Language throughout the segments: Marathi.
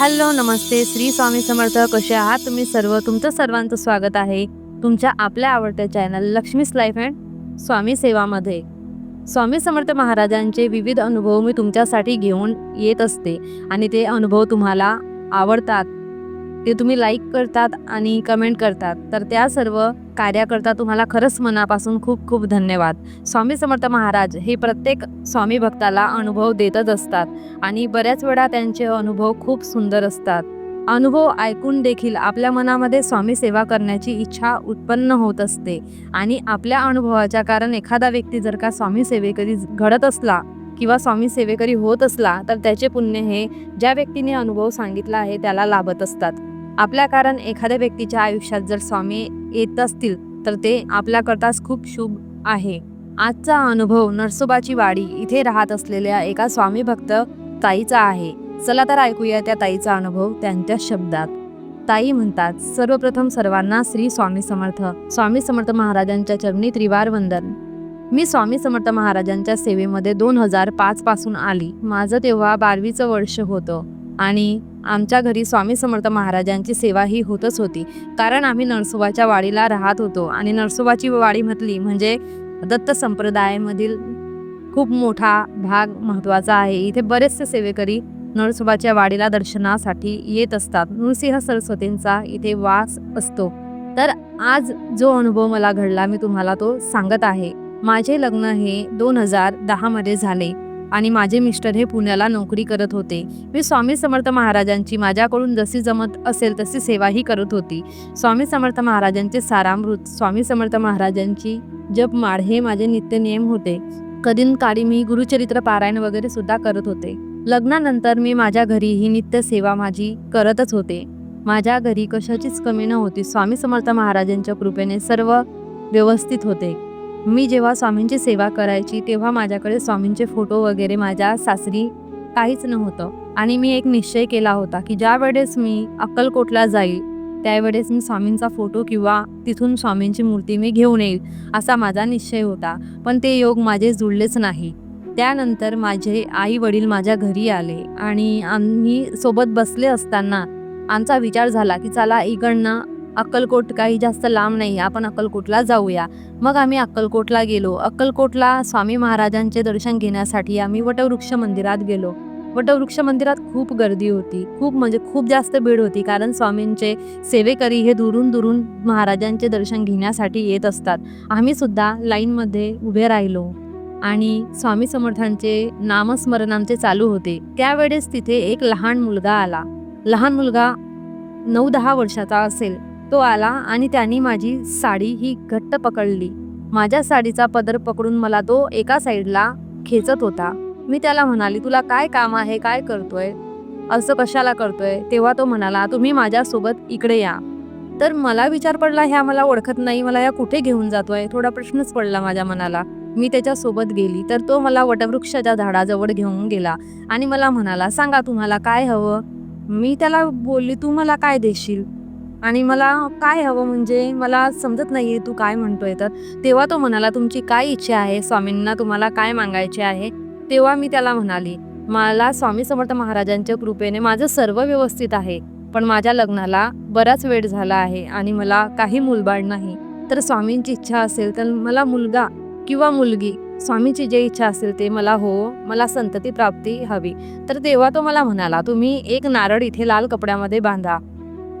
हॅलो नमस्ते. श्री स्वामी समर्थ कसे आहात तुम्ही सर्व? तुमचं सर्वांचं स्वागत आहे तुमच्या आपल्या आवडत्या channel Lakshmi's life and Swami सेवामध्ये. स्वामी समर्थ महाराजांचे विविध अनुभव मी तुमच्यासाठी घेऊन येत असते आणि ते अनुभव तुम्हाला आवडतात. ते तुम्ही लाईक करतात आणि कमेंट करतात. तर त्या सर्व कार्याकरता तुम्हाला खरंच मनापासून खूप खूप धन्यवाद. स्वामी समर्थ महाराज हे प्रत्येक स्वामी भक्ताला अनुभव देतच असतात आणि बऱ्याच वेळा त्यांचे अनुभव खूप सुंदर असतात. अनुभव ऐकून देखील आपल्या मनामध्ये स्वामी सेवा करण्याची इच्छा उत्पन्न होत असते आणि आपल्या अनुभवाच्या कारण एखादा व्यक्ती जर का स्वामी सेवेकरी घडत असला किंवा स्वामी सेवेकरी होत असला तर त्याचे पुण्य हे ज्या व्यक्तीने अनुभव सांगितला आहे त्याला लाभत असतात. आपल्या कारण एखाद्या व्यक्तीच्या आयुष्यात जर स्वामी येत असतील तर ते आपल्याकरताच खूप शुभ आहे. आजचा अनुभव नरसोबाची वाडी इथे राहत असलेल्या एका स्वामी भक्त ताईचा आहे. चला तर ऐकूया त्या ताईचा अनुभव त्यांच्या शब्दात. ताई म्हणतात सर्वप्रथम सर्वांना श्री स्वामी समर्थ. स्वामी समर्थ महाराजांच्या चरणी त्रिवार वंदन. मी स्वामी समर्थ महाराजांच्या सेवेमध्ये दोन हजार पाच पासून आली. माझं तेव्हा बारवीचं वर्ष होतं आणि आमच्या घरी स्वामी समर्थ महाराजांची सेवा ही होतच होती. कारण आम्ही नरसोबाच्या वाडीला राहत होतो आणि नरसोबाची वाडी म्हटली म्हणजे दत्त संप्रदायामधील खूप मोठा भाग महत्त्वाचा आहे. इथे बरेचसे सेवेकरी नरसोबाच्या वाडीला दर्शनासाठी येत असतात. नृसिंह सरस्वतींचा इथे वास असतो. तर आज जो अनुभव मला घडला मी तुम्हाला तो सांगत आहे. माझे लग्न हे दोन हजार दहामध्ये झाले. आणि माझे मिस्टर हे पुण्याला नोकरी करत होते. मी स्वामी समर्थ महाराजांची माझ्याकडून जशी जमत असेल तशी सेवाही करत होती. स्वामी समर्थ महाराजांचे सारामृत स्वामी समर्थ महाराजांची जपमाळ हे माझे नित्यनियम होते. कधीन काळी मी गुरुचरित्र पारायण वगैरे सुद्धा करत होते. लग्नानंतर मी माझ्या घरी ही नित्य सेवा माझी करतच होते. माझ्या घरी कशाचीच कमी नव्हती स्वामी समर्थ महाराजांच्या कृपेने सर्व व्यवस्थित होते. मी जेव्हा स्वामींची सेवा करायची तेव्हा माझ्याकडे स्वामींचे फोटो वगैरे माझ्या सासरी काहीच नव्हतं. आणि मी एक निश्चय केला होता की ज्या वेळेस मी अक्कलकोटला जाईल त्यावेळेस मी स्वामींचा फोटो किंवा तिथून स्वामींची मूर्ती मी घेऊन येईल असा माझा निश्चय होता. पण ते योग माझे जुळलेच नाही. त्यानंतर माझे आई वडील माझ्या घरी आले आणि आम्ही सोबत बसले असताना आमचा विचार झाला की चला इकडनं अक्कलकोट काही जास्त लांब नाही आपण अक्कलकोटला जाऊया. मग आम्ही अक्कलकोटला गेलो. अक्कलकोटला स्वामी महाराजांचे दर्शन घेण्यासाठी आम्ही वटवृक्ष मंदिरात गेलो. वटवृक्ष मंदिरात खूप गर्दी होती. खूप म्हणजे खूप जास्त भीड होती कारण स्वामींचे सेवेकरी हे दुरून दुरून महाराजांचे दर्शन घेण्यासाठी येत असतात. आम्ही सुद्धा लाईनमध्ये उभे राहिलो आणि स्वामी समर्थांचे नामस्मरण आमचे चालू होते. त्यावेळेस तिथे एक लहान मुलगा आला. लहान मुलगा नऊ दहा वर्षाचा असेल. तो आला आणि त्यांनी माझी साडी ही घट्ट पकडली. माझ्या साडीचा पदर पकडून मला तो एका साईडला खेचत होता. मी त्याला म्हणाली तुला काय काम आहे? काय करतोय? असं कशाला करतोय? तेव्हा तो म्हणाला तुम्ही माझ्यासोबत इकडे या. तर मला विचार पडला ह्या मला ओळखत नाही मला या कुठे घेऊन जातोय? थोडा प्रश्नच पडला माझ्या मनाला. मी त्याच्यासोबत गेली तर तो मला वटवृक्षाच्या झाडाजवळ घेऊन गेला आणि मला म्हणाला सांगा तुम्हाला काय हवं? मी त्याला बोलली तू मला काय देशील? आणि मला काय हवं म्हणजे मला समजत नाही आहे तू काय म्हणतोय. तर तेव्हा तो म्हणाला तुमची काय इच्छा आहे? स्वामींना तुम्हाला काय मागायचे आहे? तेव्हा मी त्याला म्हणाली मला स्वामी समर्थ महाराजांच्या कृपेने माझं सर्व व्यवस्थित आहे पण माझ्या लग्नाला बराच वेळ झाला आहे आणि मला काही मूलबाळ नाही. तर स्वामींची इच्छा असेल तर मला मुलगा किंवा मुलगी स्वामीची जे इच्छा असेल ते मला हो मला संतती प्राप्ती हवी. तर तेव्हा तो मला म्हणाला तुम्ही एक नारळ इथे लाल कपड्यामध्ये बांधा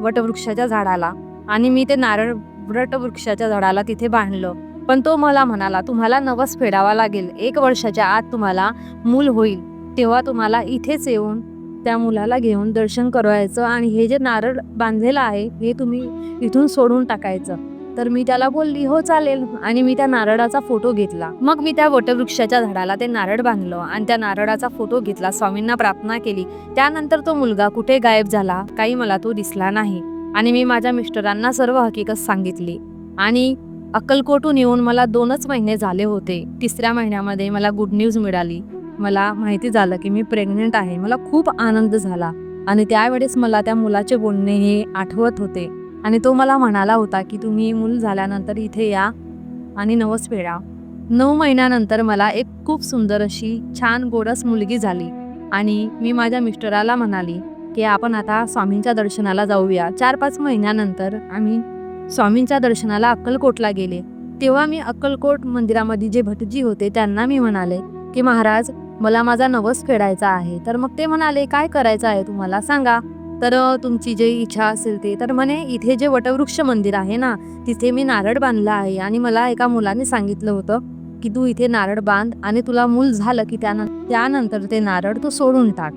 वटवृक्षाच्या झाडाला. आणि मी ते नारळ वटवृक्षाच्या झाडाला तिथे बांधलं. पण तो मला म्हणाला तुम्हाला नवस फेडावा लागेल. एक वर्षाच्या आत तुम्हाला मूल होईल. तेव्हा तुम्हाला इथेच येऊन त्या मुलाला घेऊन दर्शन करायचं आणि हे जे नारळ बांधलेलं आहे हे तुम्ही इथून सोडून टाकायचं. तर मी त्याला बोलली हो चालेल. आणि मी त्या नारळाचा फोटो घेतला. मग मी त्या वटवृक्षाच्या झाडाला ते नारळ बांधलं आणि त्या नारळाचा फोटो घेतला स्वामींना प्रार्थना केली. त्यानंतर तो मुलगा कुठे गायब झाला काही मला तो दिसला नाही. आणि मी माझ्या मिस्टरांना सर्व हकीकत सांगितली. आणि अक्कलकोटून येऊन मला दोनच महिने झाले होते. तिसऱ्या महिन्यामध्ये मला गुड न्यूज मिळाली. मला माहिती झालं की मी प्रेग्नेंट आहे. मला खूप आनंद झाला. आणि त्यावेळेस मला त्या मुलाचे बोलणे हे आठवत होते. आणि तो मला म्हणाला होता की तुम्ही मूल झाल्यानंतर इथे या आणि नवस फेडा नऊ महिन्यानंतर मला एक खूप सुंदर अशी छान गोरस मुलगी झाली आणि मी माझ्या मिस्टराला म्हणाली की आपण आता स्वामींच्या दर्शनाला जाऊया. चार पाच महिन्यानंतर आम्ही स्वामींच्या दर्शनाला अक्कलकोटला गेले. तेव्हा मी अक्कलकोट मंदिरामध्ये जे भटजी होते त्यांना मी म्हणाले की महाराज मला माझा नवस फेडायचा आहे. तर मग ते म्हणाले काय करायचं आहे तुम्हाला? सांगा. तर तुमची जी इच्छा असेल ते. तर म्हणे इथे जे वटवृक्ष मंदिर आहे ना तिथे मी नारळ बांधला आहे आणि मला एका मुलाने सांगितलं होतं की तू इथे नारळ बांध आणि तुला मूल झालं की त्यानं त्यानंतर ते नारळ तू सोडून टाक.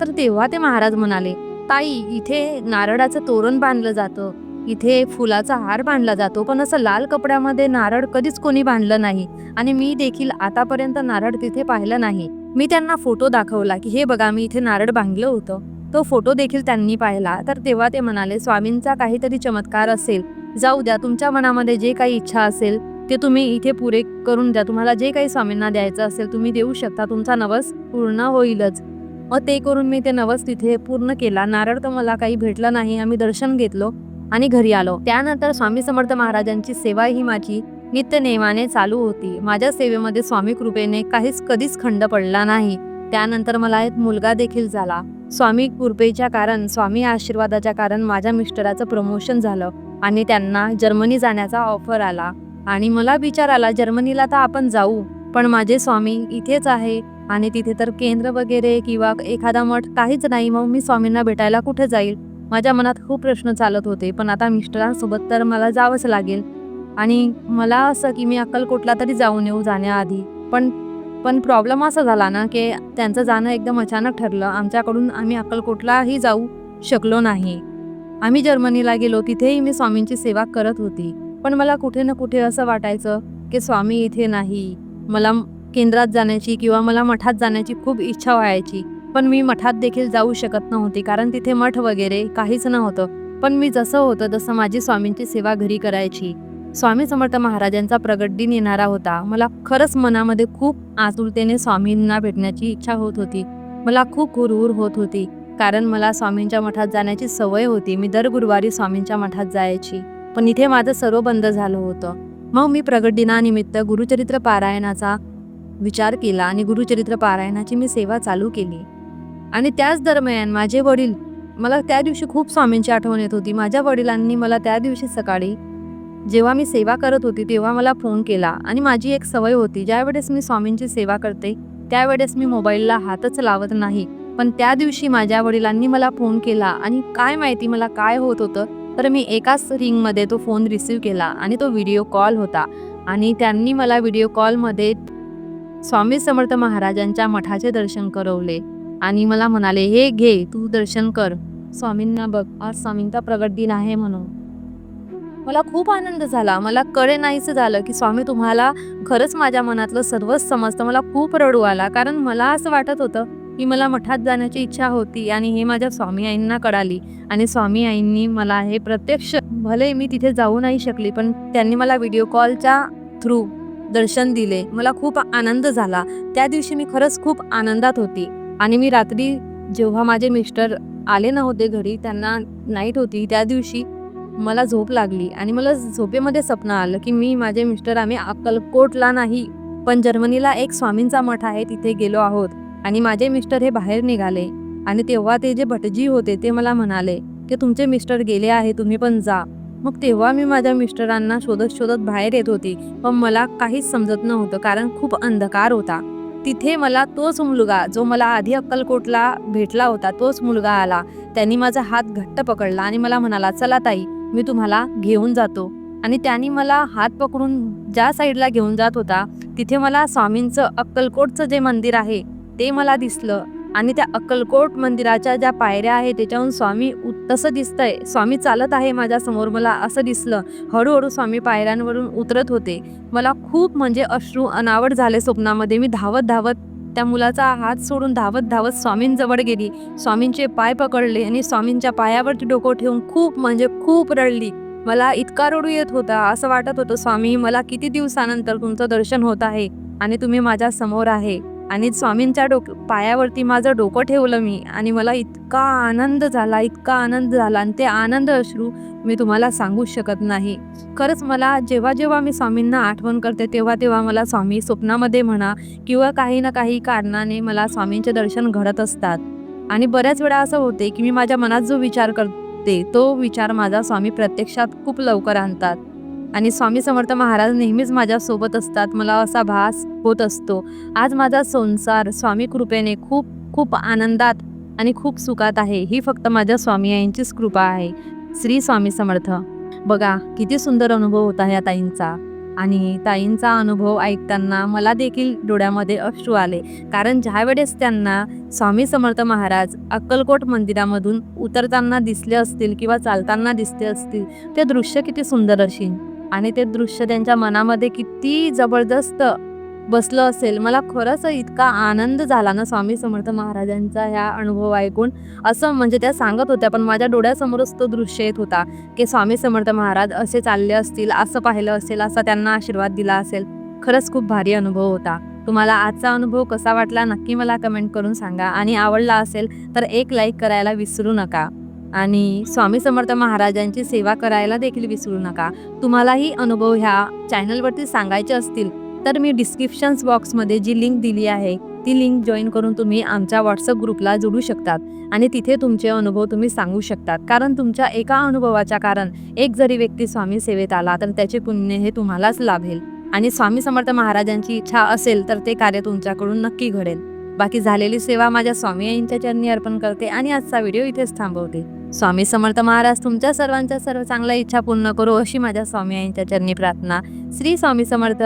तर तेव्हा ते महाराज म्हणाले ताई इथे नारळाचं तोरण बांधलं जातं. इथे फुलाचा हार बांधला जातो पण असं लाल कपड्यामध्ये नारळ कधीच कोणी बांधलं नाही. आणि मी देखील आतापर्यंत नारळ तिथे पाहिलं नाही. मी त्यांना फोटो दाखवला की हे बघा मी इथे नारळ बांधलं होतं. तो फोटो देखील त्यांनी पाहिला. तर तेव्हा ते म्हणाले स्वामींचा काहीतरी चमत्कार असेल. जाऊ द्या तुमच्या मनामध्ये जे काही इच्छा असेल ते तुम्ही इथे पुरे करून द्या. तुम्हाला जे काही स्वामींना द्यायचं असेल तुम्ही देऊ शकता. तुमचा नवस पूर्ण होईलच. मग ते करून मी ते नवस तिथे पूर्ण केला. नारळ तर मला काही भेटलं नाही. आम्ही दर्शन घेतलो आणि घरी आलो. त्यानंतर स्वामी समर्थ महाराजांची सेवा ही माझी नित्य नेमाने चालू होती. माझ्या सेवेमध्ये स्वामी कृपेने काहीच कधीच खंड पडला नाही. त्यानंतर मला एक मुलगा देखील झाला. स्वामी कृपेच्या कारण स्वामी आशीर्वादाच्या कारण माझ्या मिस्टराचं प्रमोशन झालं आणि त्यांना जर्मनी जाण्याचा ऑफर आला. आणि मला विचार आला जर्मनीला तर आपण जाऊ पण माझे स्वामी इथेच आहे आणि तिथे तर केंद्र वगैरे किंवा एखादा मठ काहीच नाही मग मी स्वामींना भेटायला कुठे जाईल? माझ्या मनात खूप प्रश्न चालत होते पण आता मिस्टरांसोबत तर मला जावंच लागेल. आणि मला असं की मी अक्कलकोटला तरी जाऊन येऊ जाण्याआधी. पण पण प्रॉब्लेम असा झाला ना की त्यांचं जाणं एकदम अचानक ठरलं. आमच्याकडून आम्ही अक्कलकोटलाही जाऊ शकलो नाही. आम्ही जर्मनीला गेलो तिथेही मी स्वामींची सेवा करत होती. पण मला कुठे ना कुठे असं वाटायचं की स्वामी इथे नाही. मला केंद्रात जाण्याची किंवा मला मठात जाण्याची खूप इच्छा व्हायची. पण मी मठात देखील जाऊ शकत नव्हती कारण तिथे मठ वगैरे काहीच नव्हतं. पण मी जसं होतं तसं माझी स्वामींची सेवा घरी करायची. स्वामी समर्थ महाराजांचा प्रगट दिन येणारा होता. मला खरंच मनामध्ये खूप आतुरतेने स्वामींना भेटण्याची इच्छा होत होती. मला खूप हुरहुर होत होती कारण मला स्वामींच्या मठात जाण्याची सवय होती. मी दर गुरुवारी स्वामींच्या मठात जायची. पण इथे माझं सर्व बंद झालं होतं. मग मी प्रगट दिनानिमित्त गुरुचरित्र पारायणाचा विचार केला आणि गुरुचरित्र पारायणाची मी सेवा चालू केली. आणि त्याच दरम्यान माझे वडील मला त्या दिवशी खूप स्वामींची आठवण येत होती. माझ्या वडिलांनी मला त्या दिवशी सकाळी जेव्हा मी सेवा करत होती तेव्हा मला फोन केला आणि माझी एक सवय होती ज्यावेळेस मी स्वामींची सेवा करते त्यावेळेस मी मोबाईलला हातच लावत नाही. पण त्या दिवशी माझ्या वडिलांनी मला फोन केला आणि काय माहिती मला काय होत होतं तर मी एकाच रिंगमध्ये तो फोन रिसीव केला आणि तो व्हिडिओ कॉल होता. आणि त्यांनी मला व्हिडिओ कॉलमध्ये स्वामी समर्थ महाराजांच्या मठाचे दर्शन करवले. आणि मला म्हणाले हे घे तू दर्शन कर. स्वामींना बघ आज स्वामींचा प्रगट दिन आहे म्हणून. मला खूप आनंद झाला. मला कळे नाहीचं झालं की स्वामी तुम्हाला खरंच माझ्या मनातलं सर्वच समजतं. मला खूप रडू आला. कारण मला असं वाटत होतं की मला मठात जाण्याची इच्छा होती आणि हे माझ्या स्वामी आईंना कळाली. आणि स्वामी आईंनी मला हे प्रत्यक्ष भले मी तिथे जाऊ नाही शकली पण त्यांनी मला व्हिडिओ कॉलच्या थ्रू दर्शन दिले. मला खूप आनंद झाला. त्या दिवशी मी खरंच खूप आनंदात होती. आणि मी रात्री जेव्हा माझे मिस्टर आले नव्हते घरी त्यांना नाईट होती त्या दिवशी मला झोप लागली आणि मला झोपेमध्ये स्वप्न आलं की मी माझे मिस्टर आम्ही अक्कलकोटला नाही पण जर्मनीला एक स्वामींचा मठ आहे तिथे गेलो आहोत. आणि माझे मिस्टर हे बाहेर निघाले. आणि तेव्हा ते जे भटजी होते ते मला म्हणाले की तुमचे मिस्टर गेले आहे तुम्ही पण जा. मग तेव्हा मी माझ्या मिस्टरांना शोधत शोधत बाहेर येत होती. पण मला काहीच समजत नव्हतं कारण खूप अंधकार होता. तिथे मला तोच मुलगा जो मला आधी अक्कलकोटला भेटला होता तोच मुलगा आला. त्यांनी माझा हात घट्ट पकडला आणि मला म्हणाला चला ताई मी तुम्हाला घेऊन जातो. आणि त्यांनी मला हात पकडून ज्या साईडला घेऊन जात होता तिथे मला स्वामींचं अक्कलकोटचं जे मंदिर आहे ते मला दिसलं. आणि त्या अक्कलकोट मंदिराच्या ज्या पायऱ्या आहेत त्याच्याहून स्वामी उ- तसं दिसतंय. स्वामी चालत आहे माझ्यासमोर मला असं दिसलं. हळूहळू स्वामी पायऱ्यांवरून उतरत होते. मला खूप म्हणजे अश्रू अनावड झाले स्वप्नामध्ये. मी धावत धावत त्या मुलाचा हात सोडून धावत धावत स्वामींजवळ गेली. स्वामींचे पाय पकडले आणि स्वामींच्या पायावरती डोकं ठेवून खूप म्हणजे खूप रडली. मला इतका रडू येत होता असं वाटत होतं स्वामी मला किती दिवसानंतर तुमचं दर्शन होत आहे आणि तुम्ही माझ्यासमोर आहे. आणि स्वामींच्या डोक पायावरती माझं डोकं ठेवलं मी आणि मला इतका आनंद झाला इतका आनंद झाला आणि ते आनंद अश्रू मी तुम्हाला सांगू शकत नाही. खरंच मला जेव्हा जेव्हा मी स्वामींना आठवण करते तेव्हा तेव्हा मला स्वामी स्वप्नामध्ये म्हणा किंवा काही ना काही कारणाने मला स्वामींचे दर्शन घडत असतात. आणि बऱ्याच वेळा असं होते की मी माझ्या मनात जो विचार करते तो विचार माझा स्वामी प्रत्यक्षात खूप लवकर आणतात. आणि स्वामी समर्थ महाराज नेहमीच माझ्यासोबत असतात. मला असा भास होत असतो. आज माझा संसार स्वामी कृपेने खूप खूप आनंदात आणि खूप सुखात आहे. ही फक्त माझ्या स्वामी यांचीच कृपा आहे. श्री स्वामी समर्थ. बघा किती सुंदर अनुभव होता या ताईंचा. आणि ताईंचा अनुभव ऐकताना मला देखील डोळ्यामध्ये अश्रू आले. कारण ज्यावेळेस त्यांना स्वामी समर्थ महाराज अक्कलकोट मंदिरामधून उतरताना दिसले असतील किंवा चालताना दिसले असतील ते दृश्य किती सुंदर असेल. आणि ते दृश्य त्यांच्या मनामध्ये किती जबरदस्त बसलं असेल. मला खरंच इतका आनंद झाला ना स्वामी समर्थ महाराजांचा ह्या अनुभव ऐकून. असं म्हणजे त्या सांगत होत्या पण माझ्या डोळ्यासमोरच तो दृश्य येत होता की स्वामी समर्थ महाराज असे चालले असतील असं पाहिलं असेल असा त्यांना आशीर्वाद दिला असेल. खरंच खूप भारी अनुभव होता. तुम्हाला आजचा अनुभव कसा वाटला नक्की मला कमेंट करून सांगा. आणि आवडला असेल तर एक लाईक करायला विसरू नका. आणि स्वामी समर्थ महाराजांची सेवा करायला देखील विसरू नका. तुम्हालाही अनुभव ह्या चॅनलवरती सांगायचे असतील तर मी डिस्क्रिप्शन्स बॉक्समध्ये जी लिंक दिली आहे ती लिंक जॉईन करून तुम्ही आमच्या व्हॉट्सअप ग्रुपला जोडू शकतात आणि तिथे तुमचे अनुभव तुम्ही सांगू शकतात. कारण तुमच्या एका अनुभवाच्या कारण एक जरी व्यक्ती स्वामी सेवेत आला तर त्याचे पुण्य हे तुम्हालाच लाभेल. आणि स्वामी समर्थ महाराजांची इच्छा असेल तर ते कार्य तुमच्याकडून नक्की घडेल. बाकी झालेली सेवा माझ्या स्वामी यांच्या चरणी अर्पण करते आणि आजचा व्हिडिओ इथेच थांबवते. स्वामी समर्थ महाराज तुमच्या सर्वांच्या सर्व चांगल्या इच्छा पूर्ण करू अशी माझ्या स्वामी आईंच्या चरणी प्रार्थना. श्री स्वामी समर्थ.